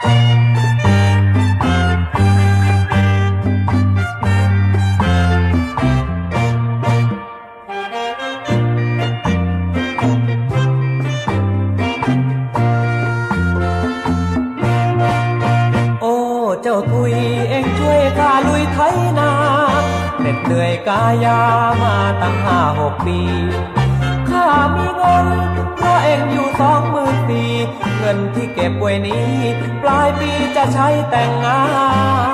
โอ้เจ้าทุยเองช่วยข้าลุยไถนาเหน็ดเหนื่อยกายามาตั้งห้าหกปีข้ามีเงินเพราะเองอยู่สองหมื่นปีเงินที่เก็บไว้นี้ จะใช้แต่งงา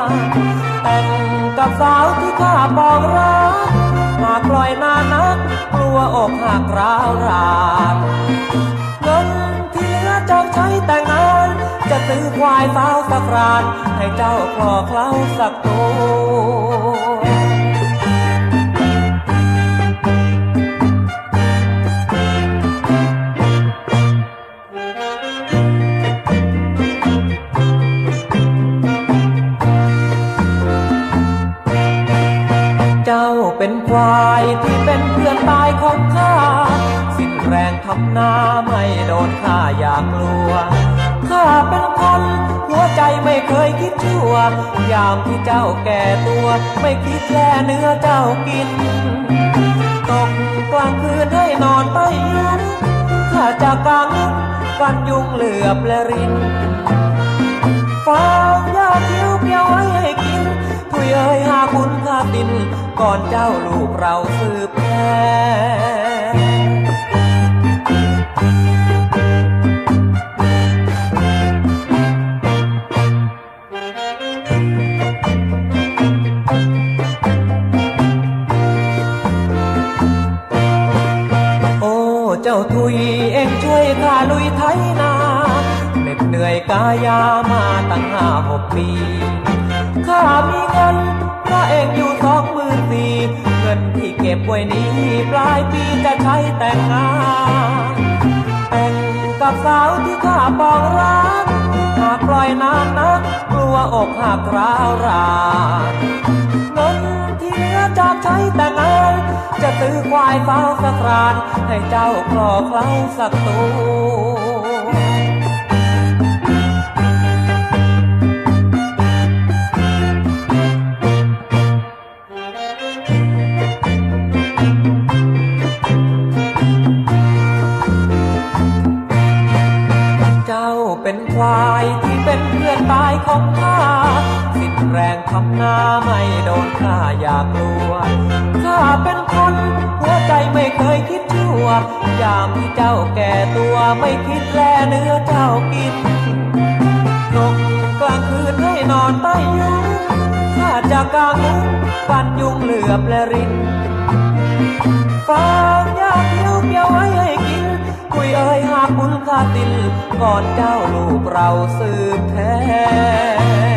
น แต่งกับสาวที่ข้าบอกรักหากปล่อยนานนักกลัวอกหักร้าวรานเงินที่เหลือจะใช้แต่งงาน จะซื้อควายสาวสักราน ให้เจ้าคลอเคล้าสักตัว เจ้าเป็นควายที่เป็นเพื่อนตายของข้า สิ้นแรงทำนาไม่โดนข้าอยากกลัว ข้าเป็นคนหัวใจไม่เคยคิดชั่วยามที่เจ้าแก่ตัว ไม่คิดแล่เนื้อเจ้ากิน ตกกลางคืนให้นอนใต้ยุงข้าจะกังกันยุงเหลือบและรินฟางยาเขียวเปียวไว้ให้กินถุยเอ้ยหาคุณค่าติน ก่อนเจ้าลูกเราสืบแพโอ้เจ้าทุยเองช่วยข้าลุยไถนาเหน็ดเหนื่อยกายามาตั้งห้าหกปีข้ามีเงินพระเองอยู่สองหมื่น ก็บไว้นี้ปลายปีจะใช้แต่งงาน แต่งกับสาวที่ข้าปองรัก หากปล่อยนานนักกลัวอกหักร้าวรานเงินที่เหลือจากใช้แต่งงาน จะซื้อควายฟ้าวสักรานให้เจ้าคลอเคล้าสักตัว ตายของข้าสิ้นแรงทำนาไม่โดนข้าอยากลัวข้าเป็นคน หัวใจไม่เคยคิดชั่วยามที่เจ้าแก่ตัวไม่คิดแลเนื้อเจ้ากินตกกลางคืนให้นอนใต้ยุงข้าจะกางมุ้งฟันยุงเหลือบและรินฟา หากบุญค่าตินก่อนเจ้าลูกเราสืบแทน